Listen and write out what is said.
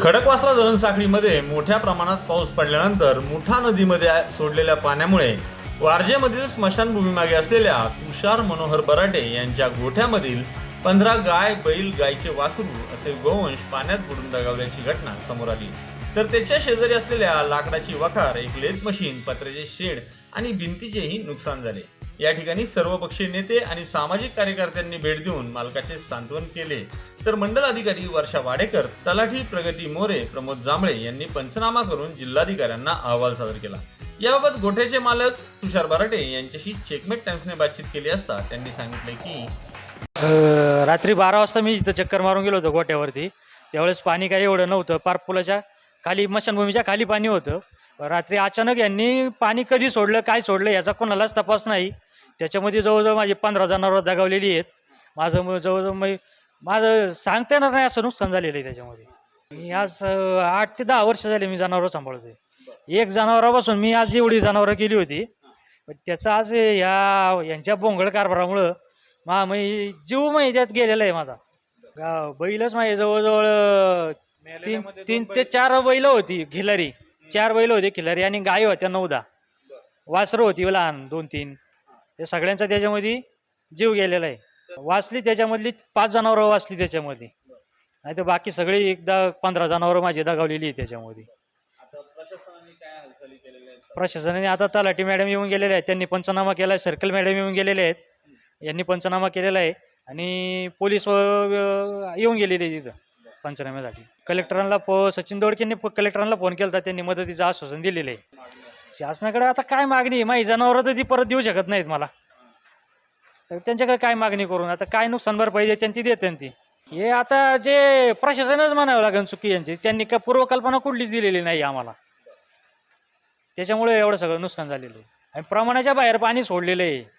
खडकवासला धरणसाखळीमध्ये मोठ्या प्रमाणात पाऊस पडल्यानंतर मुठा नदीमध्ये सोडलेल्या पाण्यामुळे वारजेमधील स्मशानभूमीमागे असलेल्या तुषार मनोहर बराटे यांच्या गोठ्यामधील पंधरा गाय बैल गायचे वासरू असे गोवंश पाण्यात बुडून दगावल्याची घटना समोर आली. तर त्याच्या शेजारी असलेल्या लाकडाची वखार एक लेथ मशीन पत्र्याचे शेड आणि भिंतीचेही नुकसान झाले. या ठिकाणी सर्वपक्षीय नेते आणि सामाजिक कार्यकर्त्यांनी भेट देऊन मालकाचे सांत्वन केले. तर मंडल अधिकारी वर्षा वाडेकर तलाठी प्रगती मोरे प्रमोद जांभळे यांनी पंचनामा करून जिल्हाधिकाऱ्यांना अहवाल सादर केला. याबाबत गोठ्याचे मालक तुषार बराटे यांच्याशी चेकमेट टाइम्सने बातचीत केली असता त्यांनी सांगितले की रात्री बारा वाजता मी इथं चक्कर मारून गेलो होतो गोट्यावरती त्यावेळेस पाणी काही एवढं नव्हतं. पार पुलाच्या खाली मशानभूमीच्या खाली पाणी होतं. रात्री अचानक यांनी पाणी कधी सोडलं काय सोडलं याचा कोणालाच तपास नाही. त्याच्यामध्ये जवळजवळ माझी पंधरा जनावरं दगावलेली आहेत. माझं म- जवळजवळ मी माझं सांगता येणार नाही असं नुकसान झालेलं आहे त्याच्यामध्ये. मी आज अ, आठ ते दहा वर्ष झाले मी जनावरं सांभाळतोय. एक जनावरापासून मी आज एवढी जनावरं केली होती. पण त्याचं आज ह्या यांच्या बोंगळ कारभारामुळं मा मी जीव माही त्यात गेलेला आहे माझा. गा- बैलच माझे जवळजवळ अं, तीन तीन ते चार बैल होती खिलारी. चार बैल होते खिलारी आणि गाय होत्या नऊदा वासरं होती लहान दोन तीन. ते सगळ्यांचा त्याच्यामध्ये जीव गेलेला आहे. वाचली त्याच्यामधली पाच जनावरं वाचली त्याच्यामध्ये. नाही तर बाकी सगळी एकदा पंधरा जनावरं माझी दगावलेली आहे त्याच्यामध्ये. प्रशासनाने आता तलाठी मॅडम येऊन गेलेले आहेत. त्यांनी पंचनामा केला आहे. सर्कल मॅडम येऊन गेलेले आहेत. यांनी पंचनामा केलेला आहे. आणि पोलीस व- येऊन गेलेले तिथं पंचनाम्यासाठी. कलेक्टरांना फो सचिन दोडकेंनी कलेक्टरांना फोन केला त्यांनी मदतीचं आश्वासन दिलेलं आहे. शासनाकडे आता काय मागणी आहे? माझी जनावरं तर ती परत देऊ शकत नाहीत मला. तर त्यांच्याकडे काय मागणी करून? आता काय नुकसान भरपाई देते ती देते ती. हे आता जे प्रशासनच म्हणावं लागेल चुकी यांची. त्यांनी काय पूर्वकल्पना कुठलीच दिलेली नाही आम्हाला. त्याच्यामुळे एवढं सगळं नुकसान झालेलं आहे. आणि प्रमाणाच्या बाहेर पाणी सोडलेलं आहे.